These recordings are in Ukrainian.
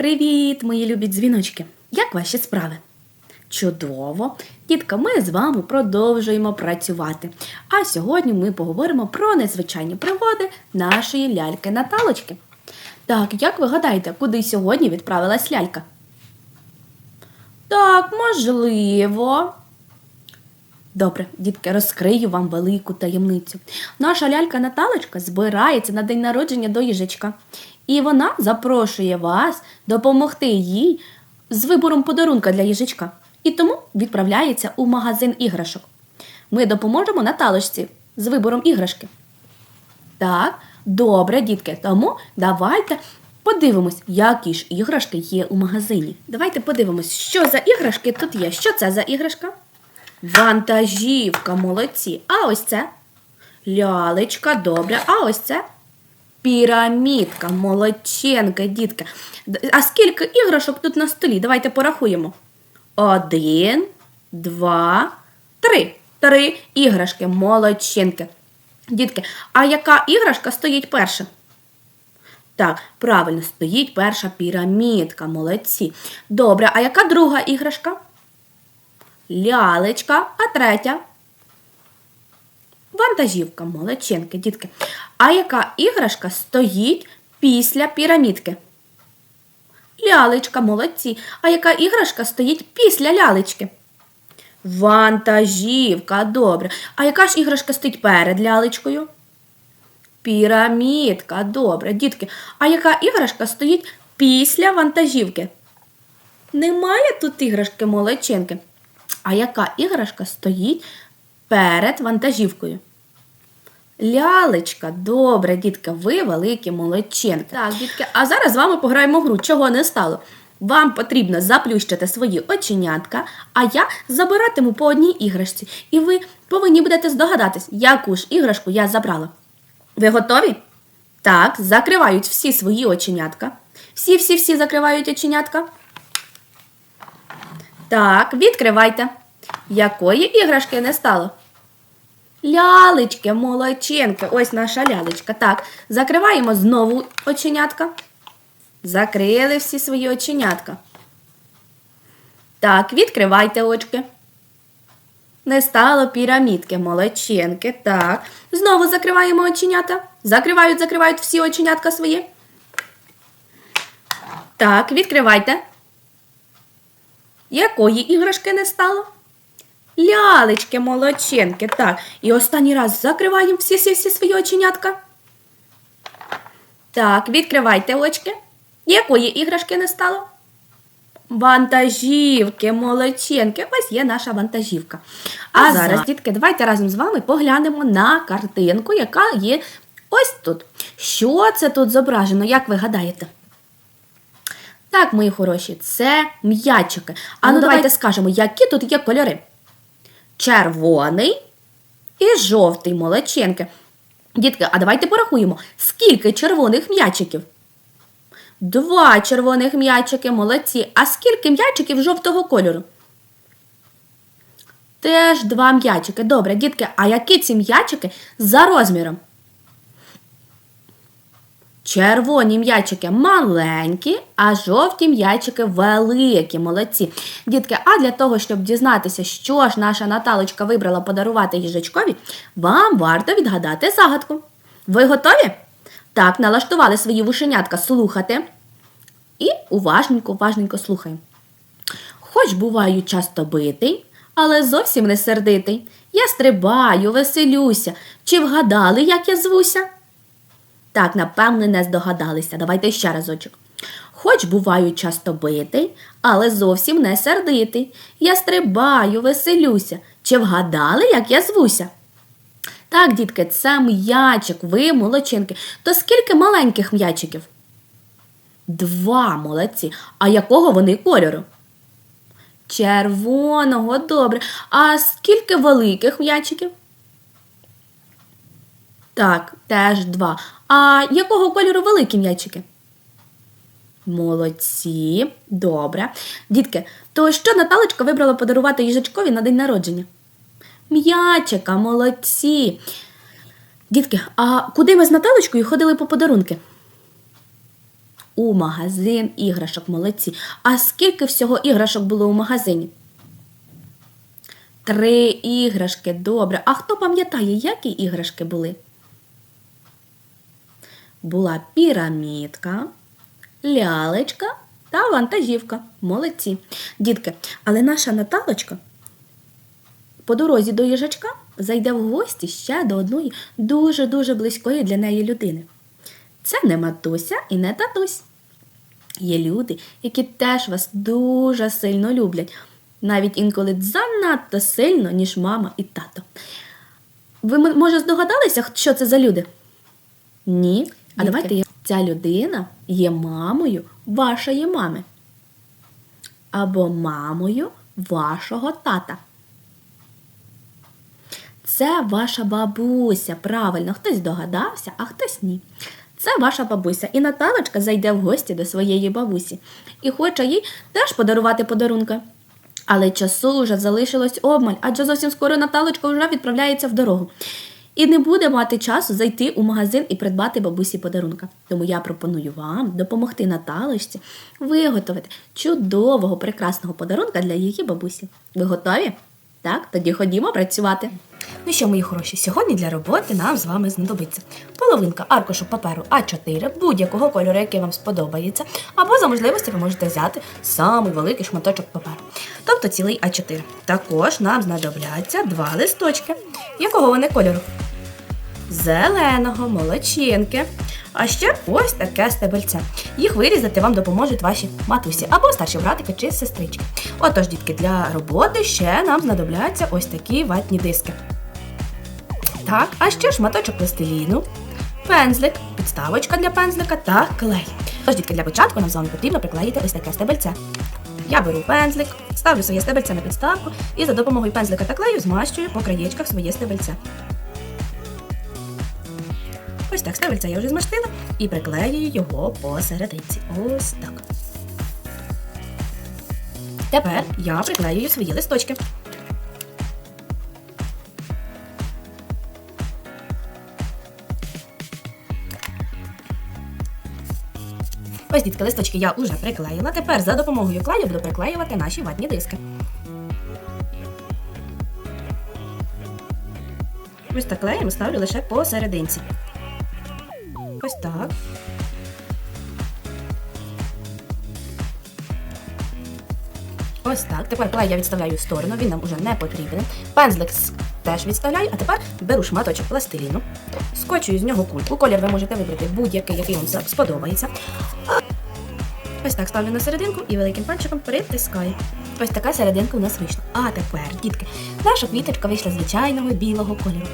Привіт, мої любі дзвіночки! Як ваші справи? Чудово! Дітка, ми з вами продовжуємо працювати. А сьогодні ми поговоримо про незвичайні пригоди нашої ляльки Наталочки. Так, як ви гадаєте, куди сьогодні відправилась лялька? Так, можливо. Добре, дітки, розкрию вам велику таємницю. Наша лялька Наталочка збирається на день народження до їжачка. І вона запрошує вас допомогти їй з вибором подарунка для їжачка. І тому відправляється у магазин іграшок. Ми допоможемо Наталочці з вибором іграшки. Так, добре, дітки. Тому давайте подивимось, які ж іграшки є у магазині. Давайте подивимось, що за іграшки тут є. Що це за іграшка? Вантажівка, молодці. А ось це лялечка, добре. А ось це пірамідка, молодченка, дітка. А скільки іграшок тут на столі? Давайте порахуємо. Один, два, три. Три іграшки, молодчинки. Дітки, а яка іграшка стоїть перша? Так, правильно, стоїть перша пірамідка, молодці. Добре, а яка друга іграшка? Лялечка, а третя? Вантажівка, молодчинки, дітки. А яка іграшка стоїть після пірамідки? Лялечка, молодці. А яка іграшка стоїть після лялечки? Вантажівка, добре. А яка ж іграшка стоїть перед лялечкою? Пірамідка, добре. Дітки, а яка іграшка стоїть після вантажівки? Немає тут іграшки молодчинки. А яка іграшка стоїть перед вантажівкою? Лялечка, добре, дітка, ви великі молодчинки. Так, дітки, а зараз з вами пограємо в гру, чого не стало. Вам потрібно заплющити свої оченятка, а я забиратиму по одній іграшці. І ви повинні будете здогадатись, яку ж іграшку я забрала. Ви готові? Так, закривають всі свої оченятка. Всі-всі-всі закривають оченятка. Так, відкривайте. Якої іграшки не стало? Лялечки, молодчинки. Ось наша лялечка. Так, закриваємо знову оченятка. Закрили всі свої оченятка. Так, відкривайте очки. Не стало пірамідки, молодчинки. Так. Знову закриваємо оченята. Закривають, закривають всі оченятка свої. Так, відкривайте. Якої іграшки не стало? Лялечки, молодчинки. Так. І останній раз закриваємо всі всі всі свої оченятка. Так, відкривайте очки. Якої іграшки не стало? Вантажівки, молодчинки. Ось є наша вантажівка. А, А зараз, дітки, давайте разом з вами поглянемо на картинку, яка є ось тут. Що це тут зображено, як ви гадаєте? Так, мої хороші, це м'ячики. А ну, Ну, давайте давай- скажемо, які тут є кольори. Червоний і жовтий молоченки. Дітки, а давайте порахуємо, скільки червоних м'ячиків? Два червоних м'ячики, молодці. А скільки м'ячиків жовтого кольору? Теж два м'ячики. Добре, дітки, а які ці м'ячики за розміром? Червоні м'ячики маленькі, а жовті м'ячики великі, молодці. Дітки, а для того, щоб дізнатися, що ж наша Наталочка вибрала подарувати їжачкові, вам варто відгадати загадку. Ви готові? Так, налаштували свої вушенятка слухати. І уважненько, уважненько слухаємо. Хоч буваю часто битий, але зовсім не сердитий. Я стрибаю, веселюся. Чи вгадали, як я звуся? Так, напевне, не здогадалися. Давайте ще разочок. Хоч буваю часто битий, але зовсім не сердитий. Я стрибаю, веселюся. Чи вгадали, як я звуся? Так, дітки, це м'ячик, ви молодчинки. То скільки маленьких м'ячиків? Два молодці. А якого вони кольору? Червоного, добре. А скільки великих м'ячиків? Так, теж два. А якого кольору великі м'ячики? Молодці, добре. Дітки, то що Наталочка вибрала подарувати їжачкові на день народження? М'ячика, молодці. Дітки, а куди ми з Наталочкою ходили по подарунки? у магазин іграшок. Молодці. А скільки всього іграшок було у магазині? Три іграшки, добре. А хто пам'ятає, які іграшки були? Була пірамідка, лялечка та вантажівка. Молодці. Дітки, але наша Наталочка по дорозі до їжачка зайде в гості ще до одної дуже-дуже близької для неї людини. Це не матуся і не татусь. Є люди, які теж вас дуже сильно люблять, навіть інколи занадто сильно, ніж мама і тато. Ви, може, здогадалися, що це за люди? Ні. А давайте я- ця людина є мамою вашої мами. Або мамою вашого тата. Це ваша бабуся. Правильно, хтось догадався, а хтось ні. Це ваша бабуся. І Наталочка зайде в гості до своєї бабусі і хоче їй теж подарувати подарунки. Але часу вже залишилось обмаль, адже зовсім скоро Наталочка вже відправляється в дорогу. І не буде мати часу зайти у магазин і придбати бабусі подарунка. Тому я пропоную вам допомогти Наталочці виготовити чудового, прекрасного подарунка для її бабусі. Ви готові? Так, тоді ходімо працювати. Ну що, мої хороші, сьогодні для роботи нам з вами знадобиться половинка аркушу паперу А4 будь-якого кольору, який вам сподобається, або за можливості ви можете взяти самий великий шматочок паперу, тобто цілий А4. Також нам знадобляться два листочки. Якого вони кольору? Зеленого, молодчинки. А ще ось таке стебельце. Їх вирізати вам допоможуть ваші матусі або старші братики чи сестрички. Отож, дітки, для роботи ще нам знадобляться ось такі ватні диски. Так, а ще шматочок пластиліну, пензлик, підставочка для пензлика та клей. Тож, дітки, для початку нам з вами потрібно приклеїти ось таке стебельце. Я беру пензлик, ставлю своє стебельце на підставку і за допомогою пензлика та клею змащую по краєчках своє стебельце. Ось так стебельце я вже змастила і приклеюю його посерединці. Ось так. Тепер я приклеюю свої листочки. Ось листочки я вже приклеїла. Тепер за допомогою клею буду приклеювати наші ватні диски. Ось так клеєм ставлю лише посерединці. Ось так. Ось так. Тепер клей я відставляю в сторону, він нам уже не потрібен. Пензлик теж відставляю, а тепер беру шматочок пластиліну, скочую з нього кульку. Колір ви можете вибрати будь-який, який вам сподобається. Ось так ставлю на серединку і великим пальчиком притискаю. Ось така серединка у нас вийшла. А тепер, дітки, наша квіточка вийшла звичайного білого кольору.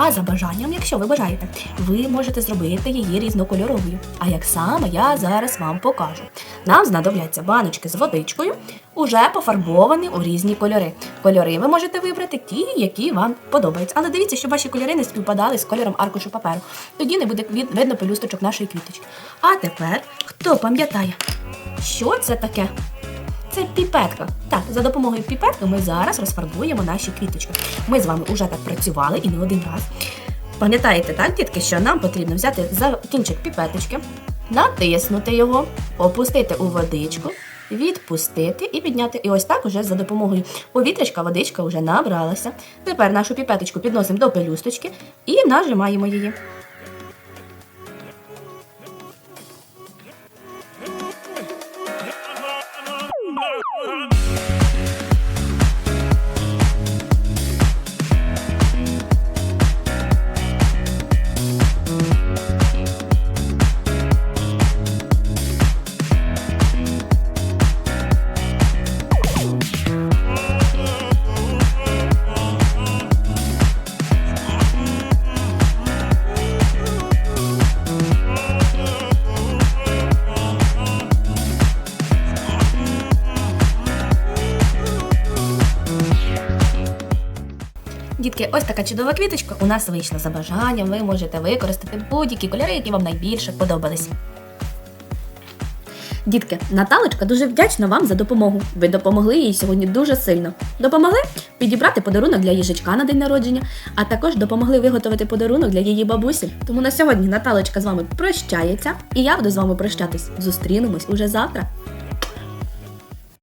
А за бажанням, якщо ви бажаєте, ви можете зробити її різнокольоровою. А як саме я зараз вам покажу. Нам знадобляться баночки з водичкою, уже пофарбовані у різні кольори. Кольори ви можете вибрати ті, які вам подобаються. Але дивіться, щоб ваші кольори не співпадали з кольором аркушу паперу. Тоді не буде видно пелюсточок нашої квіточки. А тепер, хто пам'ятає, що це таке? Це піпетка. Так, за допомогою піпетки ми зараз розфарбуємо наші квіточки. Ми з вами вже так працювали і не один раз. Пам'ятаєте, так, дітки, що нам потрібно взяти за кінчик піпеточки, натиснути його, опустити у водичку, відпустити і підняти. І ось так уже за допомогою повітрячка водичка вже набралася. Тепер нашу піпеточку підносимо до пелюсточки і нажимаємо її. Дітки, ось така чудова квіточка у нас вийшла за бажанням. Ви можете використати будь-які кольори, які вам найбільше подобались. Дітки, Наталочка дуже вдячна вам за допомогу. Ви допомогли їй сьогодні дуже сильно. Допомогли підібрати подарунок для їжачка на день народження, а також допомогли виготовити подарунок для її бабусі. Тому на сьогодні Наталочка з вами прощається, і я буду з вами прощатись. Зустрінемось уже завтра.